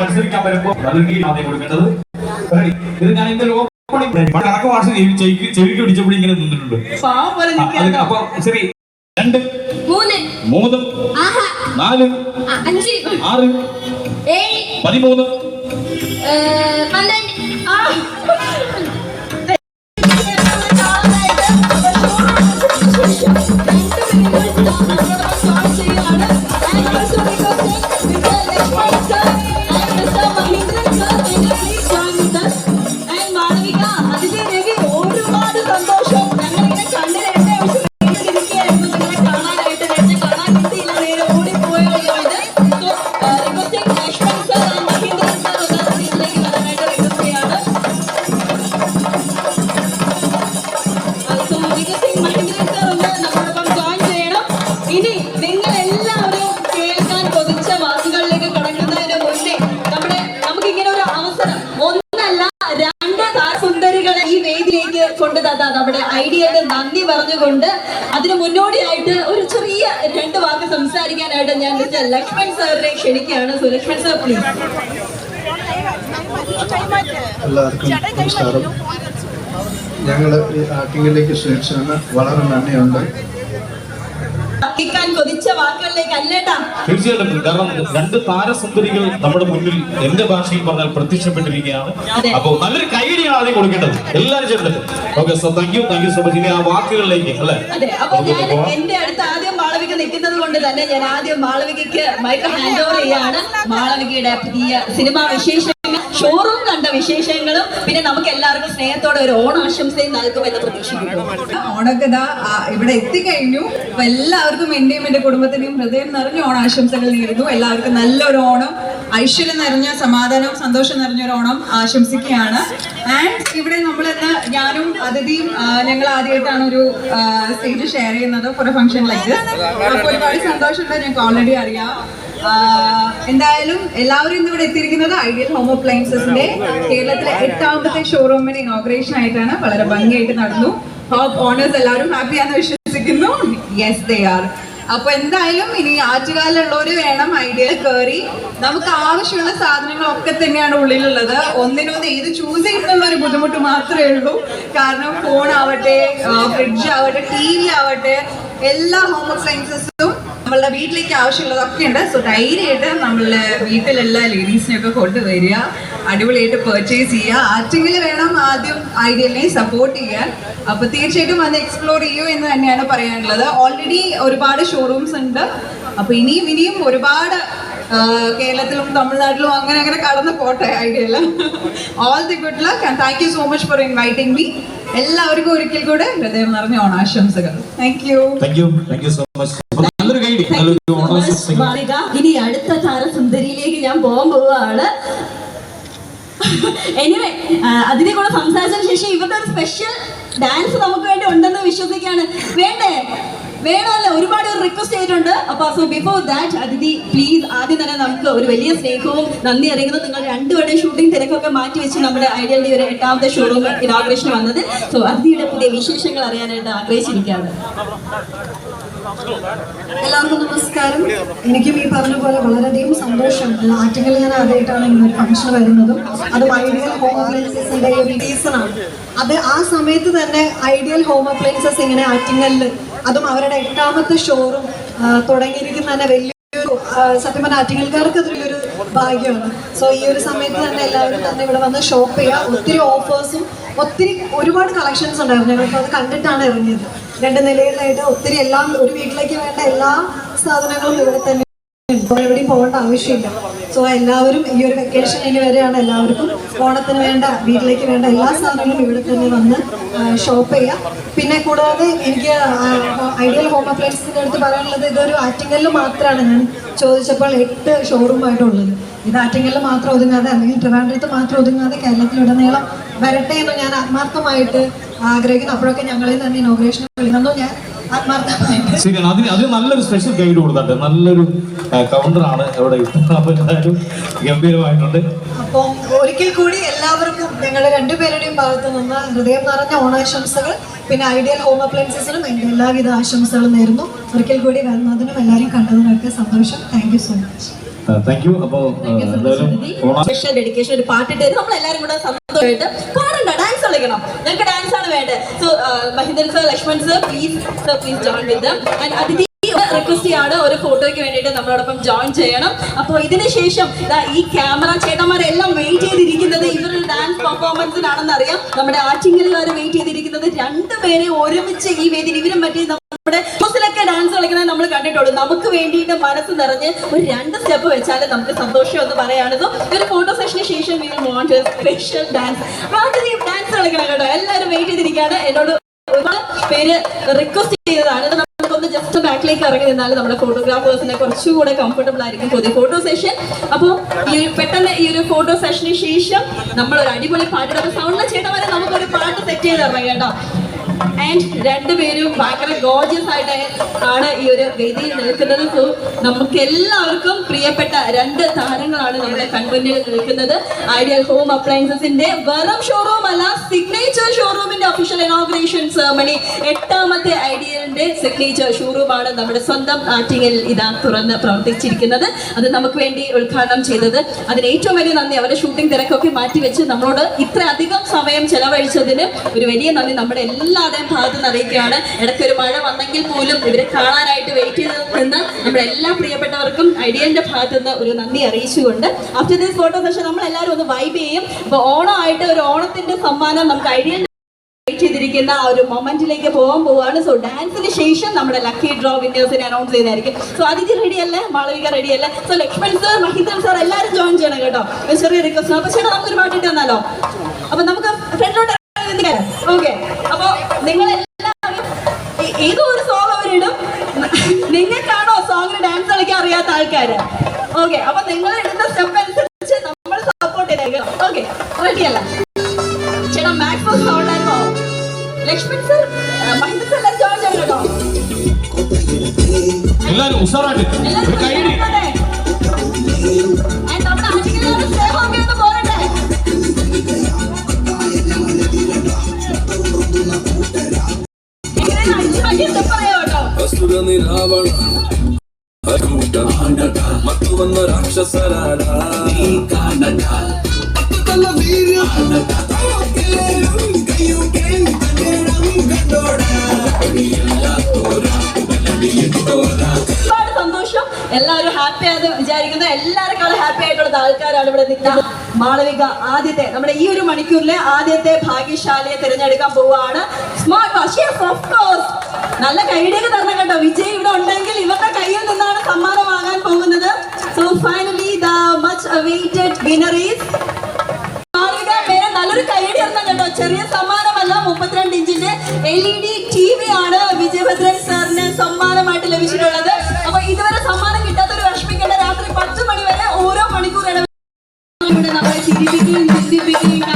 മത്സരിക്കാൻ വരുമ്പോൾ കൊടുക്കേണ്ടത്? ഇത് ഞാൻ ഇതിന്റെ ഓപ്പണിംഗ് കണക്ക് ഭാഷ ചെവിക്ക് പിടിച്ചപ്പോൾ ഇങ്ങനെ നിന്നിട്ടുണ്ട്. അപ്പൊ ശരി. രണ്ട് മൂന്ന്. മൂന്ന് ആഹാ. നാല് അഞ്ച്. ആറ് ഏഴ്. പതിമൂന്ന്. പന്ത്രണ്ട്. മഹേന്ദ്രൻ സർ ഒന്ന് നമ്മോടൊപ്പം ജോയിൻ ചെയ്യണം ഇനി നിങ്ങൾ എല്ലാവരും കേൾക്കാൻ കൊതിച്ച വാക്കുകളിലേക്ക് കടക്കുന്നതിന് മുന്നേ നമ്മുടെ നമുക്ക് ഇങ്ങനെ ഒരു അവസരം ഒന്നല്ല രണ്ട് സുന്ദരികളെ ഈ വേദിയിലേക്ക് കൊണ്ടുതന്ന നമ്മുടെ ഐഡിയയുടെ നന്ദി പറഞ്ഞുകൊണ്ട് അതിന് മുന്നോടിയായിട്ട് ഒരു ചെറിയ രണ്ട് വാക്ക് സംസാരിക്കാനായിട്ട് ഞാൻ മിസ്റ്റർ ലക്ഷ്മൺ സാറിനെ ക്ഷണിക്കുകയാണ് സോ ലക്ഷ്മൺ സാർ. പ്ലീസ് എല്ലാവർക്കും നമസ്കാരം. ഞങ്ങൾ ഈ ആക്ടിങ്ങിലേക്ക് ക്ഷണിച്ചതിന് വളരെ നന്ദിയുണ്ട്. തീർച്ചയായിട്ടും. കാരണം രണ്ട് താരസുന്ദരികൾ നമ്മുടെ മുന്നിൽ എന്റെ ഭാഷയിൽ പറഞ്ഞാൽ പ്രത്യക്ഷപ്പെട്ടിരിക്കുകയാണ്. അപ്പൊ നല്ലൊരു കൈയടിയാണ് ആദ്യം കൊടുക്കേണ്ടത്. എല്ലാവരും ചേർന്നിട്ട്. Okay so thank you thank you so much ഇനി ആ വാക്കുകളിലേക്ക് അല്ലെ? എന്റെ അടുത്ത് ആദ്യം മാളവിക നിൽക്കുന്നത് കൊണ്ട് തന്നെ ഞാൻ ആദ്യം മാളവികയ്ക്ക് മൈക്ക് ഹാൻഡ് ഓവർ ചെയ്യാണ്. മാളവികയുടെ പുതിയ സിനിമാ വിശേഷങ്ങൾ ഷോറൂം കണ്ട വിശേഷങ്ങളും പിന്നെ നമുക്ക് എല്ലാവർക്കും സ്നേഹത്തോടെ ഒരു ഓണാശംസയും നൽകുമെന്ന് പ്രതീക്ഷിക്കുന്നു. ഓണൊക്കെ ഇവിടെ എത്തിക്കഴിഞ്ഞു. അപ്പൊ എല്ലാവർക്കും എന്റെയും എന്റെ കുടുംബത്തിന്റെയും ഹൃദയം നിറഞ്ഞ ഓണാശംസകൾ നേരുന്നു. എല്ലാവർക്കും നല്ലൊരു ഓണം ഐശ്വര്യം നിറഞ്ഞ സമാധാനം സന്തോഷം നിറഞ്ഞൊരു ഓണം ആശംസിക്കുകയാണ്. ആൻഡ് ഇവിടെ നമ്മൾ ഇന്ന് ഞാനും അതിഥിയും ഞങ്ങൾ ആദ്യമായിട്ടാണ് ഒരു സ്റ്റേജ് ഷെയർ ചെയ്യുന്നത് ഫോർ എ ഫംഗ്ഷൻ ലൈക്ക് ഒരുപാട് സന്തോഷമുണ്ട് ഞങ്ങൾക്ക് ഓൾറെഡി അറിയാം. എന്തായാലും എല്ലാവരും ഇന്ന് ഇവിടെ എത്തിയിരിക്കുന്നത് ഐഡിയൽ ഹോം അപ്ലയൻസസിന്റെ കേരളത്തിലെ എട്ടാമത്തെ ഷോറൂമിന്റെ ഇനോഗ്രേഷൻ ആയിട്ടാണ്. വളരെ ഭംഗിയായിട്ട് നടന്നു. ഹോപ്പ് ഓണേഴ്സ് എല്ലാവരും ഹാപ്പിയാന്ന് വിശ്വസിക്കുന്നു. യെസ് ദേ ആർ അപ്പൊ എന്തായാലും ഇനി ആറ്റുകാലുള്ളവര് വേണം ഐഡിയ കയറി. നമുക്ക് ആവശ്യമുള്ള സാധനങ്ങളൊക്കെ തന്നെയാണ് ഉള്ളിലുള്ളത്. ഒന്നിനൊന്ന് ഏത് ചൂസ് ചെയ്യുന്നുള്ള ഒരു ബുദ്ധിമുട്ട് മാത്രമേ ഉള്ളൂ. കാരണം ഫോൺ ആവട്ടെ ഫ്രിഡ്ജ് ആവട്ടെ ടി വി ആവട്ടെ എല്ലാ ഹോം അപ്ലയൻസസും നമ്മളുടെ വീട്ടിലേക്ക് ആവശ്യമുള്ളതൊക്കെ ഉണ്ട്. സോ ധൈര്യമായിട്ട് നമ്മളുടെ വീട്ടിലുള്ള ലേഡീസിനെയൊക്കെ കൊണ്ടുവരിക. അടിപൊളിയായിട്ട് പെർച്ചേസ് ചെയ്യുക. ആർക്കെങ്കിൽ വേണം ആദ്യം ഐഡിയലിനെ സപ്പോർട്ട് ചെയ്യാൻ അപ്പൊ തീർച്ചയായിട്ടും അത് എക്സ്പ്ലോർ ചെയ്യൂ എന്ന് തന്നെയാണ് പറയാനുള്ളത്. ഓൾറെഡി ഒരുപാട് ഷോറൂംസ് ഉണ്ട്. അപ്പൊ ഇനിയും ഇനിയും ഒരുപാട് കേരളത്തിലും തമിഴ്നാട്ടിലും അങ്ങനെ അങ്ങനെ കടന്നു പോട്ടെ ഐഡിയല്ല all the good luck and thank you so much for inviting me എല്ലാവർക്കും ഒരിക്കൽ കൂടെ ഹൃദയം നിറഞ്ഞ ഓണാശംസകൾ. Thank you thank you thank you so much Malika ഇനി അടുത്ത താരസുന്ദരിയിലേക്ക് ഞാൻ പോകാൻ പോവുകയാണ്. എനിവേ അതിനെ കൂടെ സംസാരിച്ചതിന് ശേഷം ഇവരുടെ ഒരു സ്പെഷ്യൽ ഡാൻസ് നമുക്ക് വേണ്ടി ഉണ്ടെന്ന് വിശ്വസിക്കാണ് വേണ്ടേ? വേണമല്ലോ. ഒരുപാട് റിക്വസ്റ്റ് ചെയ്തിട്ടുണ്ട്. അപ്പൊ so before that Athithi please ആദ്യം തന്നെ നമുക്ക് ഒരു വലിയ സ്നേഹവും നന്ദി അറിയുന്നത് നിങ്ങൾ രണ്ടുപേരുടെ ഷൂട്ടിംഗ് തിരക്കൊക്കെ മാറ്റി വെച്ച് നമ്മുടെ ഐഡിയലിന്റെ ഒരു എട്ടാമത്തെ ഷോറൂം ഇനാഗ്രേഷൻ വന്നത്. സോ അതിഥിയുടെ പുതിയ വിശേഷങ്ങൾ അറിയാനായിട്ട് ആഗ്രഹിച്ചിരിക്കുകയാണ്. എല്ലാവർക്കും നമസ്കാരം. എനിക്കും ഈ പറഞ്ഞ പോലെ വളരെയധികം സന്തോഷം. ആറ്റിങ്ങൽ ഞാൻ ആദ്യമായിട്ടാണ് ഇങ്ങനെ ഫംഗ്ഷൻ വരുന്നതും. അത് ഐഡിയൽ ഹോം അപ്ലയൻസസിന്റെ ഒരു സീസണാണ് അത് ആ സമയത്ത് തന്നെ ഐഡിയൽ ഹോം അപ്ലയൻസസ് ഇങ്ങനെ ആറ്റിങ്ങലിൽ അതും അവരുടെ എട്ടാമത്തെ ഷോറും തുടങ്ങിയിരിക്കുന്ന തന്നെ വലിയൊരു ആ, സത്യം പറഞ്ഞ ആറ്റിങ്ങൽക്കാർക്ക് അതൊരു ഭാഗ്യമാണ്. സോ ഈ ഒരു സമയത്ത് തന്നെ എല്ലാവരും തന്നെ ഇവിടെ വന്ന് ഷോപ്പ് ചെയ്യുക. ഒത്തിരി ഓഫേഴ്സും ഒത്തിരി ഒരുപാട് കളക്ഷൻസ് ഉണ്ടായിരുന്നു. ഞങ്ങൾക്ക് അത് കണ്ടിട്ടാണ് ഇറങ്ങിയത്. രണ്ട് നിലയിലായിട്ട് ഒത്തിരി എല്ലാം ഒരു വീട്ടിലേക്ക് വേണ്ട എല്ലാ സാധനങ്ങളും ഇവിടെ തന്നെ എവിടെയും പോകേണ്ട ആവശ്യമില്ല. സോ എല്ലാവരും ഈ ഒരു വെക്കേഷൻ ഇനി വരെയാണ് എല്ലാവർക്കും ഓണത്തിന് വേണ്ട വീട്ടിലേക്ക് വേണ്ട എല്ലാ സാധനങ്ങളും ഇവിടെ തന്നെ വന്ന് ഷോപ്പ് ചെയ്യാം. പിന്നെ കൂടാതെ എനിക്ക് ഐഡിയൽ ഹോം അപ്ലയൻസിന്റെ അടുത്ത് പറയാനുള്ളത് ഇതൊരു ആറ്റിങ്ങലിൽ മാത്രമാണ് ഞാൻ ചോദിച്ചപ്പോൾ എട്ട് ഷോറൂമായിട്ടുള്ളത് ഇത് ആറ്റിങ്ങലിൽ മാത്രം ഒതുങ്ങാതെ അല്ലെങ്കിൽ ട്രിവാൻഡ്രത്ത് മാത്രം ഒതുങ്ങാതെ കേരളത്തിലുടനീളം വരട്ടെ എന്ന് ഞാൻ ആത്മാർത്ഥമായിട്ട് ആഗ്രഹിക്കുന്നു. അപ്പോഴൊക്കെ ഞങ്ങളിൽ തന്നെ ഇനോഗ്രേഷൻ വിളിക്കുന്നു. ഞാൻ ആത്മാർത്ഥമായിട്ട് ശരിയാണ്. അതിന് അതിന് നല്ലൊരു സ്പെഷ്യൽ ഗൈഡ് കൊടുത്തട്ടെ നല്ലൊരു കൗണ്ടറാണ് ഇവിടെ അപ്പൊ എന്തായാലും ഗംഭീരമായിട്ടുണ്ട്. അപ്പം ഒരിക്കൽ കൂടി എല്ലാവർക്കും ഞങ്ങളുടെ രണ്ടുപേരുടെയും ഭാഗത്തു നിന്ന് ഹൃദയം നിറഞ്ഞ ഓണാശംസകൾ പിന്നെ ഐഡിയൽ ഹോം അപ്ലയൻസസിനും എന്റെ എല്ലാവിധ ആശംസകളും നേരുന്നു. ഒരിക്കൽ കൂടി വരുന്നതിനും എല്ലാവരും കണ്ടതിനൊക്കെ സന്തോഷം. Thank you so much thank you അപ്പോ സ്പെഷ്യൽ ഡെഡിക്കേഷൻ ഒരു പാട്ടിട്ട് നമ്മൾ എല്ലാവരും കൂടെ സന്തോഷമായിട്ട് പാടണ്ട ഡാൻസ് കളിക്കണം. ഞങ്ങൾക്ക് so Mahindan sir Lakshman sir please sir please join with and Athithi request ആണ് ഒരു ഫോട്ടോയ്ക്ക് വേണ്ടിയിട്ട് നമ്മളോടൊപ്പം ജോയിൻ ചെയ്യണം. അപ്പോൾ ഇതിന് ശേഷം ഈ ക്യാമറ ചേട്ടന്മാരെല്ലാം വെയിറ്റ് ചെയ്തിരിക്കുന്നത് ഇവരുടെ ഡാൻസ് പെർഫോമൻസിനാണെന്ന് അറിയാം നമ്മുടെ ആറ്റിങ്ങലുകാർ വെയിറ്റ് ചെയ്തിരിക്കുന്നത് രണ്ടുപേരെ ഒരുമിച്ച് ഈ വേദിയിൽ ഇവരും മറ്റേ ഹൗസിലൊക്കെ ഡാൻസ് കളിക്കുന്നത് നമ്മൾ കണ്ടിട്ടുള്ളൂ. നമുക്ക് വേണ്ടിയിട്ട് മനസ്സ് നിറഞ്ഞ് ഒരു രണ്ട് സ്റ്റെപ്പ് വെച്ചാൽ നമുക്ക് സന്തോഷം എന്ന് പറയാണത് ഒരു ഫോട്ടോ സെഷന് ശേഷം വീണ്ടും മോണ്ട് സ്പെഷ്യൽ ഡാൻസ് ആദ്യം ഡാൻസ് കളിക്കണം കേട്ടോ. എല്ലാവരും വെയിറ്റ് ചെയ്തിരിക്കുകയാണ്. എന്നോട് ഒരുപാട് പേര് റിക്വസ്റ്റ് ചെയ്തതാണ്. നമുക്കൊന്ന് ജസ്റ്റ് ബാക്കിലേക്ക് ഇറങ്ങി നിന്നാൽ നമ്മുടെ ഫോട്ടോഗ്രാഫേഴ്സിനെ കുറച്ചുകൂടെ കംഫർട്ടബിൾ ആയിരിക്കും പുതിയ ഫോട്ടോ സെഷൻ അപ്പോൾ ഈ പെട്ടെന്ന് ഈ ഒരു ഫോട്ടോ സെഷന് ശേഷം നമ്മൾ ഒരു അടിപൊളി പാട്ട് സൗണ്ടിലെ ചേട്ടന്മാരെ നമുക്കൊരു പാട്ട് സെറ്റ് ചെയ്ത് ഇറങ്ങാം കേട്ടോ. ആൻഡ് രണ്ടുപേരും ഭയങ്കര ഗോർജിയസ് ആയിട്ട് ആണ് ഈ ഒരു വേദിയിൽ നിൽക്കുന്നത്. സോ നമുക്ക് എല്ലാവർക്കും പ്രിയപ്പെട്ട രണ്ട് താരങ്ങളാണ് നമ്മുടെ കൺമുന്നിൽ നിൽക്കുന്നത്. ഐഡിയൽ ഹോം അപ്ലയൻസസിന്റെ വെറും ഷോറൂം അല്ല സിഗ്നേച്ചർ ഷോറൂമിന്റെ ഒഫീഷ്യൽ ഇനോഗ്രേഷൻ സെർമണി എട്ടാമത്തെ ഐഡിയലിന്റെ സിഗ്നേച്ചർ ഷോറൂമാണ് നമ്മുടെ സ്വന്തം ആറ്റിങ്ങൽ ഇതാ തുറന്ന് പ്രവർത്തിച്ചിരിക്കുന്നത്. അത് നമുക്ക് വേണ്ടി ഉദ്ഘാടനം ചെയ്തത്. അതിന് ഏറ്റവും വലിയ നന്ദി അവരുടെ ഷൂട്ടിംഗ് തിരക്കൊക്കെ മാറ്റിവെച്ച് നമ്മളോട് ഇത്രയധികം സമയം ചെലവഴിച്ചതിന് ഒരു വലിയ നന്ദി. നമ്മുടെ എല്ലാവരുടെയും ഭാഗത്ത് നിന്ന് അറിയിക്കുകയാണ് ഇടയ്ക്ക് ഒരു മഴ വന്നെങ്കിൽ പോലും ഇവരെ കാണാനായിട്ട് വെയിറ്റ് ചെയ്ത് നിന്ന് നമ്മുടെ എല്ലാ പ്രിയപ്പെട്ടവർക്കും ഐഡിയന്റെ ഭാഗത്ത് നിന്ന് ഒരു നന്ദി അറിയിച്ചുകൊണ്ട്. ആഫ്റ്റർ ദിസ് ഫോട്ടോ സെഷൻ നമ്മൾ എല്ലാവരും ഒന്ന് വൈബ് ചെയ്യും. അപ്പോൾ ഓണമായിട്ട് ഒരു ഓണത്തിന്റെ സമ്മാനം നമുക്ക് ഐഡിയ ചെയ്തിരിക്കുന്ന ആ ഒരു മൊമെന്റിലേക്ക് പോകാൻ പോവാണ് സോ ഡാൻസിന് ശേഷം നമ്മുടെ ലക്കി ഡ്രോ വിന്നേഴ്സിനെ അനൗൺസ് ചെയ്തായിരിക്കും സോ അതിഥി റെഡി അല്ലേ? മാളവിക റെഡി അല്ലേ? So Lakshman sir Mahindran sir എല്ലാവരും ജോയിൻ ചെയ്യണം കേട്ടോ. ചെറിയ റിക്വസ്റ്റ് അപ്പൊ ചേട്ടാ നമുക്ക് ഒരു പാട്ടിട്ട് തന്നാലോ? അപ്പൊ നമുക്ക് ഫ്രണ്ടിലോട്ട് ഓക്കെ നിങ്ങൾ ഒരു സോങ് അവരിടും. നിങ്ങൾക്കാണോ സോങ്ങിന് ഡാൻസ് കളിക്കാൻ അറിയാത്ത ആൾക്കാര്? ഓക്കെ അപ്പൊ നിങ്ങൾ ഇടുന്ന സ്റ്റെപ്പ് അനുസരിച്ച് നമ്മൾ സപ്പോർട്ട് ചെയ്തേക്കണം ഓക്കെ റെഡി അല്ല? ചേട്ടാ മാക്സിമം സൗണ്ട് ആയിരുന്നോ? Lakshman sir Mahindra sir join ചെയ്യണം എല്ലാരും ഉഷാറായിട്ട് ನಿರಾವಣ ಅರೂಟ ಮತ್ತು ಒಂದು ರಾಕ್ಷಸರಾಡ ಈ ಕಾನಡ ತನ್ನ ವೀರ್ಯ ഒരുപാട് സന്തോഷം എല്ലാവരും ഹാപ്പി ആയത് വിചാരിക്കുന്നു എല്ലാവരെക്കാളും ഹാപ്പി ആയിട്ടുള്ള ആൾക്കാരാണ് ഇവിടെ നിൽക്കുന്നത്. മാളവിക ആദ്യത്തെ നമ്മുടെ ഈ ഒരു മണിക്കൂറിലെ ആദ്യത്തെ ഭാഗ്യശാലിയെ തിരഞ്ഞെടുക്കാൻ പോവുകയാണ്. സ്മാർട്ട് വാച്ച് ഓഫ് കോഴ്സ് നല്ല കൈയിടേക്ക് തരണം കേട്ടോ. വിജയ് ഇവിടെ ഉണ്ടെങ്കിൽ ഇവരുടെ കയ്യിൽ നിന്നാണ് സമ്മാനം വാങ്ങാൻ പോകുന്നത്. So finally the much awaited winner is Malavika. നല്ലൊരു കൈയടി തരണം കേട്ടോ. ചെറിയ സമ്മാനമല്ല മുപ്പത്തിരണ്ട് ഇഞ്ചിന്റെ L E D T V ആണ് വിജയഭദ്രൻ സാറിന് സമ്മാനമായിട്ട് ലഭിച്ചിട്ടുള്ളത്. Then I'm the beginning, see the beginning.